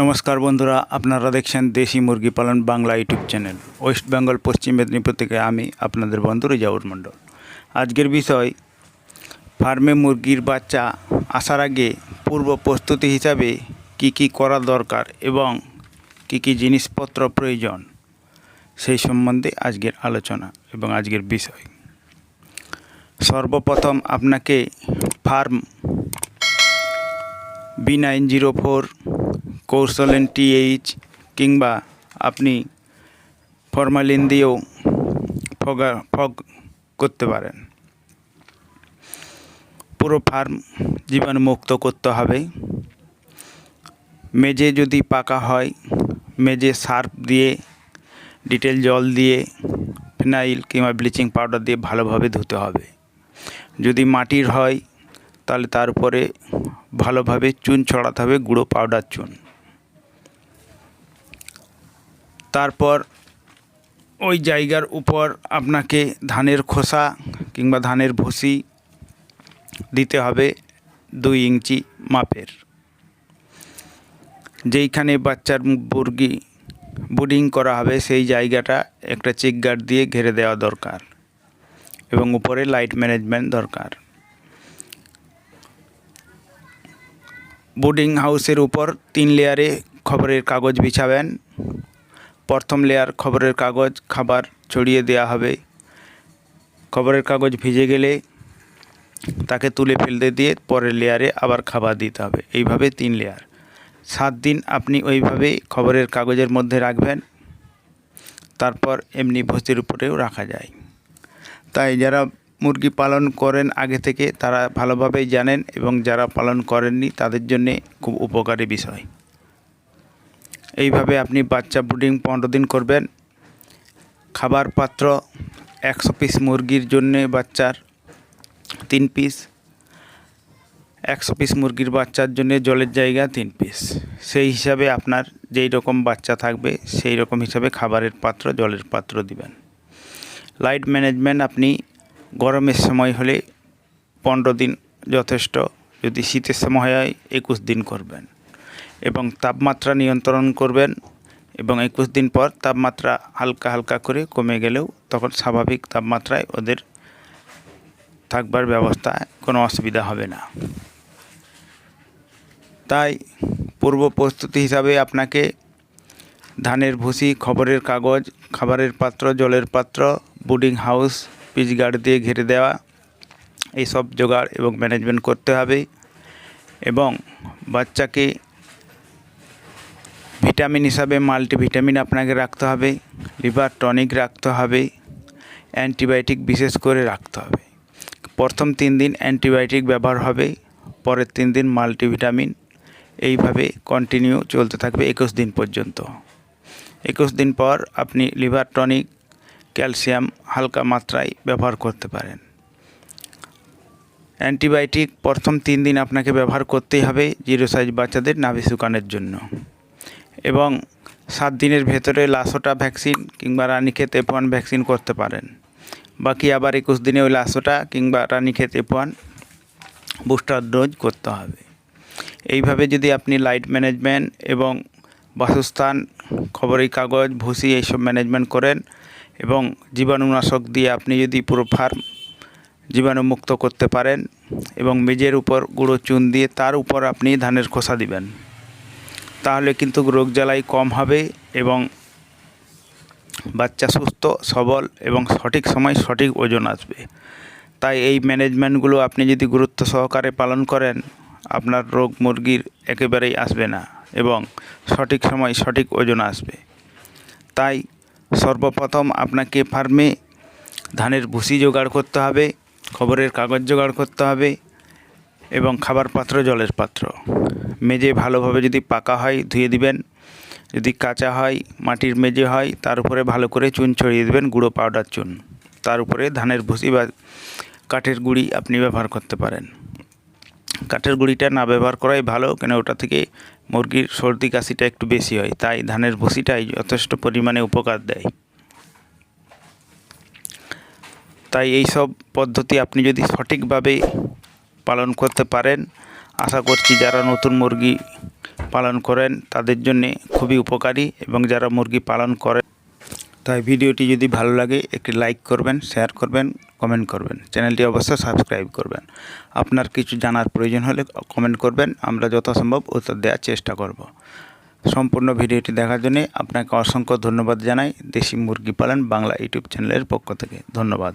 নমস্কার বন্ধুরা, আপনারা দেখছেন দেশি মুরগি পালন Bangla YouTube channel. West Bengal, Paschim Medinipur থেকে আমি আপনাদের বন্ধু রেজাউর মণ্ডল। আজকের বিষয়, ফার্মে মুরগির বাচ্চা আসার আগে পূর্ব প্রস্তুতি হিসাবে কি কি করা দরকার এবং কি কি জিনিসপত্র প্রয়োজন, সেই সম্বন্ধে আজকের আলোচনা এবং আজকের বিষয়। সর্বপ্রথম আপনাকে farm B nine zero four কৌশলেন TH কিংবা আপনি ফরমালিন দিয়েও ফগা, ফগ করতে পারেন। পুরো ফার্ম জীবাণুমুক্ত করতে হবে। মেজে যদি পাকা হয় মেজে সার্ফ দিয়ে, ডিটেল জল দিয়ে, ফিনাইল কিংবা ব্লিচিং পাউডার দিয়ে ভালোভাবে ধুতে হবে। যদি মাটির হয়, তাহলে তার উপরে ভালোভাবে চুন ছড়াতে হবে, গুঁড়ো পাউডার চুন। তারপর ওই জায়গার উপর আপনাকে ধানের খোসা কিংবা ধানের ভুসি দিতে হবে দুই ইঞ্চি মাপের। যেইখানে বাচ্চার মুরগি বুডিং করা হবে, সেই জায়গাটা একটা চেক গার্ড দিয়ে ঘিরে দেওয়া দরকার এবং উপরে লাইট ম্যানেজমেন্ট দরকার। বোর্ডিং হাউসের উপর তিন লেয়ারে খবরের কাগজ বিছাবেন প্রথম লেয়ার খবরের কাগজ, খাবার ছড়িয়ে দেওয়া হবে। খবরের কাগজ ভিজে গেলে তাকে তুলে ফেলতে দিয়ে পরের লেয়ারে আবার খাবার দিতে হবে। এইভাবে তিন লেয়ার সাত দিন আপনি ওইভাবেই খবরের কাগজের মধ্যে রাখবেন। তারপর এমনি ভোজের উপরেও রাখা যায়। তাই যারা মুরগি পালন করেন আগে থেকে, তারা ভালোভাবেই জানেন এবং যারা পালন করেননি, তাদের জন্যে খুব উপকারী বিষয়। এইভাবে আপনি বাচ্চা ব্রুডিং পনেরো দিন করবেন। খাবার পাত্র একশো পিস মুরগির জন্যে বাচ্চার তিন পিস একশো পিস মুরগির বাচ্চার জন্য জলের জায়গা তিন পিস সেই হিসাবে আপনার যেই রকম বাচ্চা থাকবে, সেই রকম হিসাবে খাবারের পাত্র, জলের পাত্র দিবেন। লাইট ম্যানেজমেন্ট আপনি গরমের সময় হলে পনেরো দিন যথেষ্ট, যদি শীতের সময় হয়, একুশ দিন করবেন। এবং তাপমাত্রা নিয়ন্ত্রণ করবেন এবং একুশ দিন পর তাপমাত্রা হালকা হালকা করে কমে গেলেও তখন স্বাভাবিক তাপমাত্রায় ওদের থাকবার ব্যবস্থায় কোনো অসুবিধা হবে না। তাই পূর্ব প্রস্তুতি হিসাবে আপনাকে ধানের ভুসি, খবরের কাগজ, খাবারের পাত্র, জলের পাত্র বুডিং হাউস, পিচ গার্ড দিয়ে ঘিরে দেওয়া এইসব জোগাড় এবং ম্যানেজমেন্ট করতে হবে এবং বাচ্চাকে ভিটামিন হিসাবে মাল্টিভিটামিন আপনাকে রাখতে হবে, লিভার টনিক রাখতে হবে, অ্যান্টিবায়োটিক বিশেষ করে রাখতে হবে। প্রথম তিন দিন অ্যান্টিবায়োটিক ব্যবহার হবে, পরের তিন দিন মাল্টিভিটামিন, এইভাবে কন্টিনিউ চলতে থাকবে একুশ দিন পর্যন্ত। একুশ দিন পর আপনি লিভার টনিক, ক্যালসিয়াম হালকা মাত্রায় ব্যবহার করতে পারেন। অ্যান্টিবায়োটিক প্রথম তিন দিন আপনাকে ব্যবহার করতেই হবে, জিরো সাইজ বাচ্চাদের নাভি শুকানোর জন্য। এবং সাত দিনের ভেতরে লাসোটা ভ্যাকসিন কিংবা রানীক্ষেত এফ ওয়ান ভ্যাকসিন করতে পারেন। বাকি আবার একুশ দিনে ওই লাসোটা কিংবা Ranikhet F one booster dose করতে হবে। এইভাবে যদি আপনি লাইট ম্যানেজমেন্ট এবং বাসস্থান, খবরের কাগজ, ভুসি এইসব ম্যানেজমেন্ট করেন এবং জীবাণুনাশক দিয়ে আপনি যদি পুরো ফার্ম জীবাণুমুক্ত করতে পারেন এবং মেজের উপর গুঁড়ো চুন দিয়ে তার উপর আপনি ধানের খোসা দিবেন। তাহলে কিন্তু রোগ জ্বালাই কম হবে এবং বাচ্চা সুস্থ, সবল এবং সঠিক সময় সঠিক ওজন আসবে। তাই এই ম্যানেজমেন্টগুলো আপনি যদি গুরুত্ব সহকারে পালন করেন, আপনার রোগ মুরগির একেবারেই আসবে না এবং সঠিক সময় সঠিক ওজন আসবে। তাই সর্বপ্রথম আপনাকে ফার্মে ধানের ভুসি জোগাড় করতে হবে, খবরের কাগজ জোগাড় করতে হবে এবং খাবার পাত্র জলের পাত্র। মেজে ভালোভাবে যদি পাকা হয়, ধুয়ে দিবেন। যদি কাঁচা হয়, মাটির মেজে হয়, তার উপরে ভালো করে চুন ছড়িয়ে দেবেন গুঁড়ো পাউডার চুন। তার উপরে ধানের ভুসি বা কাঠের গুঁড়ি আপনি ব্যবহার করতে পারেন। কাঠের গুঁড়িটা না ব্যবহার করাই ভালো, কেন ওটা থেকে মুরগির সর্দি কাশিটা একটু বেশি হয়, তাই ধানের ভুসিটাই যথেষ্ট পরিমাণে উপকার দেয়। তাই এই সব পদ্ধতি আপনি যদি সঠিকভাবে পালন করতে পারেন আশা করছি যারা নতুন মুরগি পালন করেন, তাদের জন্য খুবই উপকারী এবং যারা মুরগি পালন করে তাই ভিডিওটি যদি ভালো লাগে, একটি লাইক করবেন, শেয়ার করবেন, কমেন্ট করবেন। চ্যানেলটি অবশ্যই সাবস্ক্রাইব করবেন। আপনার কিছু জানার প্রয়োজন হলে কমেন্ট করবেন, আমরা যথাসম্ভব উত্তর দেওয়ার চেষ্টা করব। সম্পূর্ণ ভিডিওটি দেখার জন্য আপনাকে অসংখ্য ধন্যবাদ জানাই। দেশি মুরগি পালন বাংলা ইউটিউব চ্যানেলের পক্ষ থেকে। ধন্যবাদ।